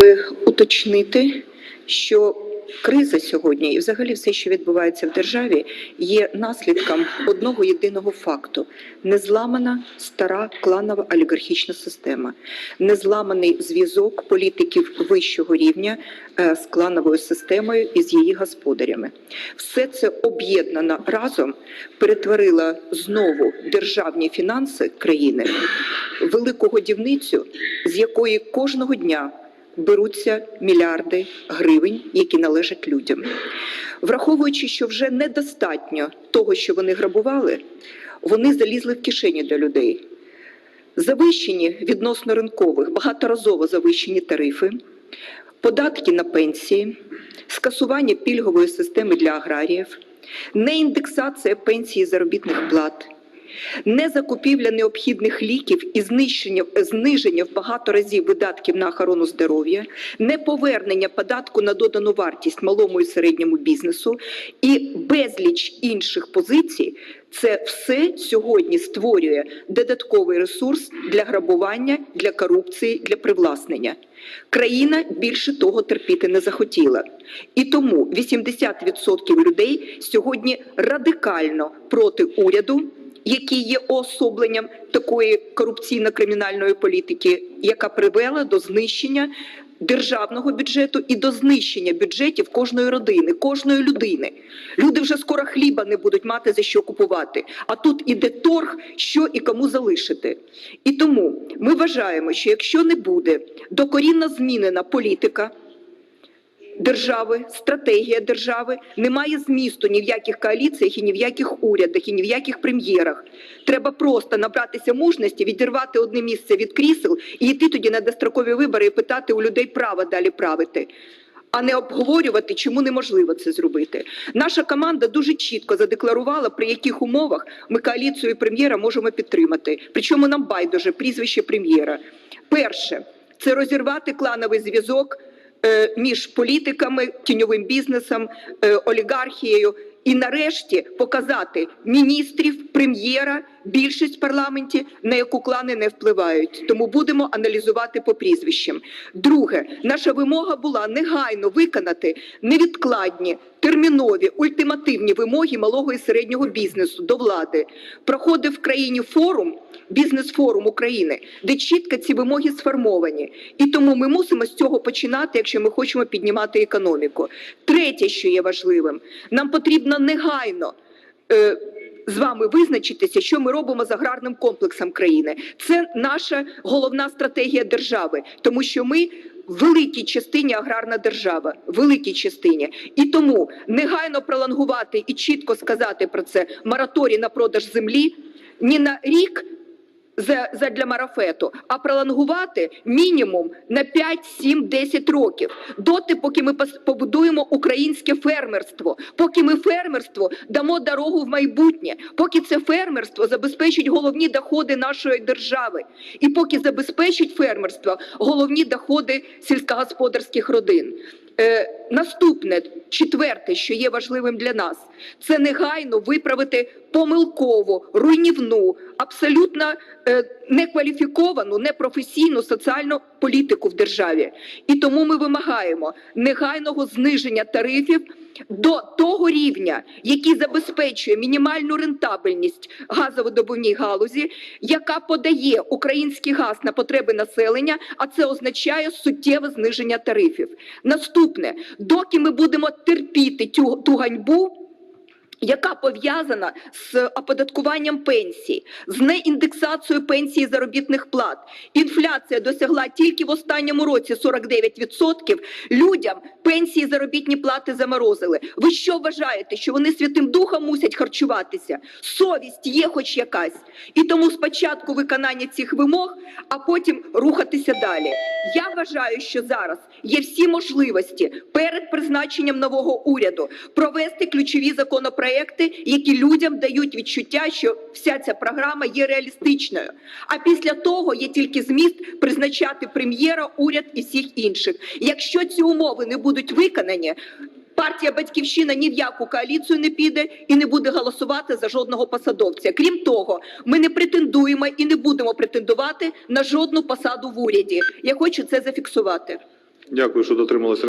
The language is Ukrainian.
би уточнити, що криза сьогодні і взагалі все, що відбувається в державі, є наслідком одного єдиного факту: незламана стара кланова олігархічна система, незламаний зв'язок політиків вищого рівня е, з клановою системою і з її господарями. Все це об'єднано разом перетворило знову державні фінанси країни велику годівницю, з якої кожного дня беруться мільярди гривень, які належать людям. Враховуючи, що вже недостатньо того, що вони грабували, вони залізли в кишені до людей. Завищені відносно ринкових, багаторазово завищені тарифи, податки на пенсії, скасування пільгової системи для аграріїв, неіндексація пенсії заробітних плат, не закупівля необхідних ліків і знищення зниження в багато разів видатків на охорону здоров'я, не повернення податку на додану вартість малому і середньому бізнесу і безліч інших позицій. Це все сьогодні створює додатковий ресурс для грабування, для корупції, для привласнення. Країна більше того терпіти не захотіла, і тому 80% людей сьогодні радикально проти уряду який є уособленням такої корупційно-кримінальної політики, яка привела до знищення державного бюджету і до знищення бюджетів кожної родини, кожної людини. Люди вже скоро хліба не будуть мати за що купувати. А тут іде торг, що і кому залишити. І тому ми вважаємо, що якщо не буде докорінно змінена політика держави, стратегія держави, немає змісту ні в яких коаліціях, і ні в яких урядах, і ні в яких прем'єрах. Треба просто набратися мужності, відірвати одне місце від крісел і йти тоді на дострокові вибори і питати у людей права далі правити. А не обговорювати, чому неможливо це зробити. Наша команда дуже чітко задекларувала, при яких умовах ми коаліцію і прем'єра можемо підтримати. Причому нам байдуже прізвище прем'єра. Перше це розірвати клановий зв'язок між політиками, тіньовим бізнесом, е, олігархією. І нарешті показати міністрів, прем'єра, більшість в парламенті, на яку клани не впливають. Тому будемо аналізувати по прізвищам. Друге, наша вимога була негайно виконати невідкладні, термінові, ультимативні вимоги малого і середнього бізнесу до влади. Проходив в країні форум, бізнес-форум України, де чітко ці вимоги сформовані. І тому ми мусимо з цього починати, якщо ми хочемо піднімати економіку. Третє, що є важливим, нам потрібно негайно. Е, з вами визначитися, що ми робимо з аграрним комплексом країни. Це наша головна стратегія держави, тому що ми в великій частині аграрна держава, в великій частині. І тому негайно пролонгувати і чітко сказати про це мораторій на продаж землі ні на рік. За, задля марафету, а пролонгувати мінімум на 5, 7, 10 років. Доти, поки ми побудуємо українське фермерство, поки ми фермерство дамо дорогу в майбутнє, поки це фермерство забезпечить головні доходи нашої держави, і поки забезпечить фермерство головні доходи сільськогосподарських родин. Е, наступне, четверте, що є важливим для нас, це негайно виправити помилкову, руйнівну, абсолютно е, некваліфіковану, непрофесійну соціальну політику в державі. І тому ми вимагаємо негайного зниження тарифів до того рівня, який забезпечує мінімальну рентабельність газовидобувній галузі, яка подає український газ на потреби населення, а це означає суттєве зниження тарифів. Наступне, доки ми будемо терпіти тю, ту ганьбу яка пов'язана з оподаткуванням пенсій, з неіндексацією пенсії заробітних плат. Інфляція досягла тільки в останньому році 49%. Людям пенсії заробітні плати заморозили. Ви що вважаєте, що вони святим духом мусять харчуватися? Совість є хоч якась. І тому спочатку виконання цих вимог, а потім рухатися далі. Я вважаю, що зараз є всі можливості перед призначенням нового уряду провести ключові законопроекти, які людям дають відчуття, що вся ця програма є реалістичною. А після того є тільки зміст призначати прем'єра, уряд і всіх інших. Якщо ці умови не будуть виконані. Партія Батьківщина ні в яку коаліцію не піде і не буде голосувати за жодного посадовця. Крім того, ми не претендуємо і не будемо претендувати на жодну посаду в уряді. Я хочу це зафіксувати. Дякую, що дотрималися